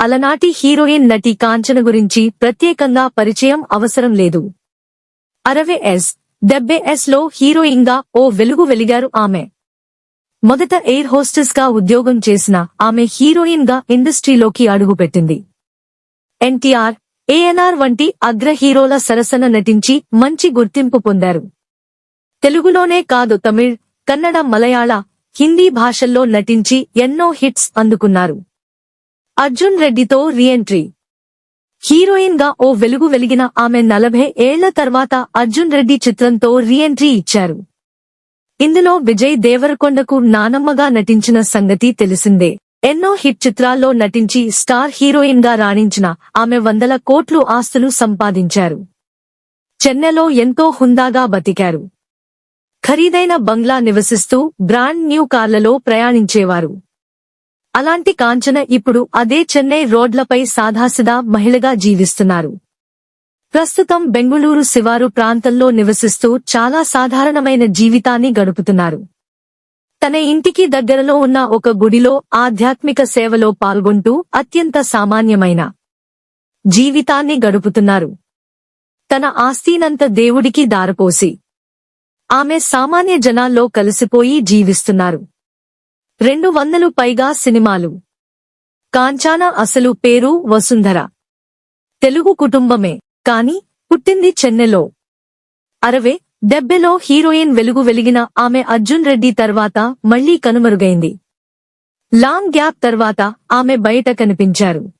అలనాటి హీరోయిన్ నటి కాంచన గురించి ప్రత్యేకంగా పరిచయం అవసరం లేదు. అరవై ఎస్ డెబ్బై ఎస్లో హీరోయిన్గా ఓ వెలుగు వెలిగారు ఆమె. మొదట ఎయిర్ హోస్టెస్గా ఉద్యోగం చేసిన ఆమె హీరోయిన్గా ఇండస్ట్రీలోకి అడుగుపెట్టింది. ఎన్టీఆర్ ఏఎన్ఆర్ వంటి అగ్ర హీరోల సరసన నటించి మంచి గుర్తింపు పొందారు. తెలుగులోనే కాదు తమిళ్ కన్నడ మలయాళ హిందీ భాషల్లో నటించి ఎన్నో హిట్స్ అందుకున్నారు. అర్జున్ రెడ్డితో రీఎంట్రీ. హీరోయిన్గా ఓ వెలుగు వెలిగిన ఆమె నలభై ఏళ్ళ తర్వాత అర్జున్ రెడ్డి చిత్రంతో రీఎంట్రీ ఇచ్చారు. ఇందులో విజయ్ దేవరకొండకు నానమ్మగా నటించిన సంగతి తెలిసిందే. ఎన్నో హిట్ చిత్రాల్లో నటించి స్టార్ హీరోయిన్గా రాణించిన ఆమె వందల కోట్లు ఆస్తులు సంపాదించారు. చెన్నెలో ఎంతో హుందాగా బతికారు. ఖరీదైన బంగ్లా నివసిస్తూ బ్రాండ్ న్యూ కార్లలో ప్రయాణించేవారు. అలాంటి కాంచన ఇప్పుడు అదే చెన్నై రోడ్లపై సాదాసిదా మహిళగా జీవిస్తున్నారు. ప్రస్తుతం బెంగుళూరు శివారు ప్రాంతంలో నివసిస్తూ చాలా సాధారణమైన జీవితాన్ని గడుపుతున్నారు. తన ఇంటికి దగ్గరలో ఉన్న ఒక గుడిలో ఆధ్యాత్మిక సేవలో పాల్గొంటూ అత్యంత సామాన్యమైన జీవితాన్ని గడుపుతున్నారు. తన ఆస్తినంత దేవుడికి దారపోసి ఆమె సామాన్య జనాల్లో కలిసిపోయి జీవిస్తున్నారు. రెండు వందలు పైగా సినిమాలు. కాంచాన అసలు పేరు వసుంధర. తెలుగు కుటుంబమే కాని పుట్టింది చెన్నెలో. అరవే డెబ్బెలో హీరోయిన్ వెలుగు వెలిగిన ఆమె అర్జున్ రెడ్డి తర్వాత మళ్ళీ కనుమరుగైంది. లాంగ్ గ్యాప్ తర్వాత ఆమె బయట కనిపించారు.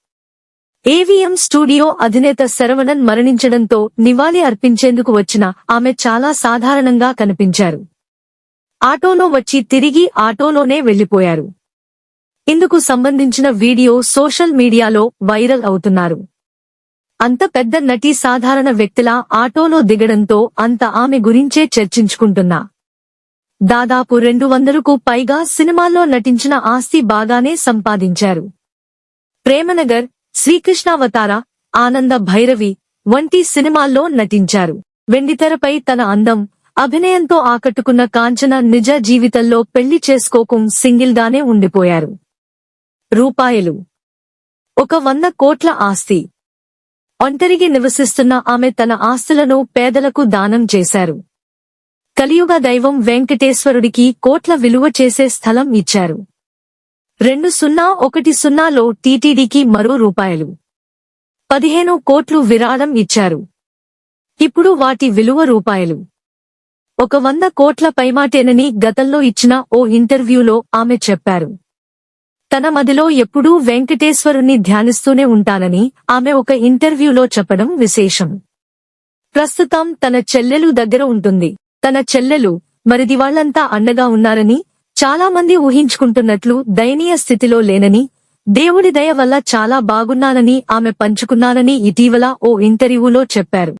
ఏవిఎం స్టూడియో అధినేత శరవణన్ మరణించడంతో నివాళి అర్పించేందుకు వచ్చిన ఆమె చాలా సాధారణంగా కనిపించారు. ఆటోలో వచ్చి తిరిగి ఆటోలోనే వెళ్ళిపోయారు ఇందుకు సంబంధించిన వీడియో సోషల్ మీడియాలో వైరల్ అవుతున్నారు. అంత పెద్ద నటి సాధారణ వ్యక్తిలా ఆటోలో దిగడంతో అంత ఆమె గురించే చర్చించుకుంటున్నా. దాదాపు రెండు వందలకు పైగా సినిమాల్లో నటించిన ఆస్తి బాగానే సంపాదించారు. ప్రేమనగర్ శ్రీకృష్ణావతార ఆనంద భైరవి వంటి సినిమాల్లో నటించారు. వెండితెరపై తన అందం అభినయంతో ఆకట్టుకున్న కాంచన నిజ జీవితంలో పెళ్ళి చేసుకోకం సింగిల్గానే ఉండిపోయారు. రూపాయలు. ఒక వంద కోట్ల ఆస్తి. ఒంటరిగి నివసిస్తున్న ఆమె తన ఆస్తులను పేదలకు దానం చేశారు. కలియుగ దైవం వెంకటేశ్వరుడికి కోట్ల విలువ చేసే స్థలం ఇచ్చారు. రెండు సున్నా ఒకటి సున్నాలో టీటీడీకి మరో రూపాయలు. పదిహేను కోట్లు విరాళం ఇచ్చారు. ఇప్పుడు వాటి విలువ రూపాయలు. ఒక వంద కోట్ల పైమాటేనని గతంలో ఇచ్చిన ఓ ఇంటర్వ్యూలో ఆమె చెప్పారు. తన మదిలో ఎప్పుడూ వెంకటేశ్వరుణ్ణి ధ్యానిస్తూనే ఉంటానని ఆమె ఒక ఇంటర్వ్యూలో చెప్పడం విశేషం. ప్రస్తుతం తన చెల్లెలు దగ్గర ఉంటుంది. తన చెల్లెలు మరిది వాళ్ళంతా అండగా ఉన్నారని చాలా మంది ఊహించుకుంటున్నట్లు దయనీయ స్థితిలో లేనని దేవుడి దయ వల్ల చాలా బాగున్నానని ఆమె పంచుకున్నానని ఇటీవల ఓ ఇంటర్వ్యూలో చెప్పారు.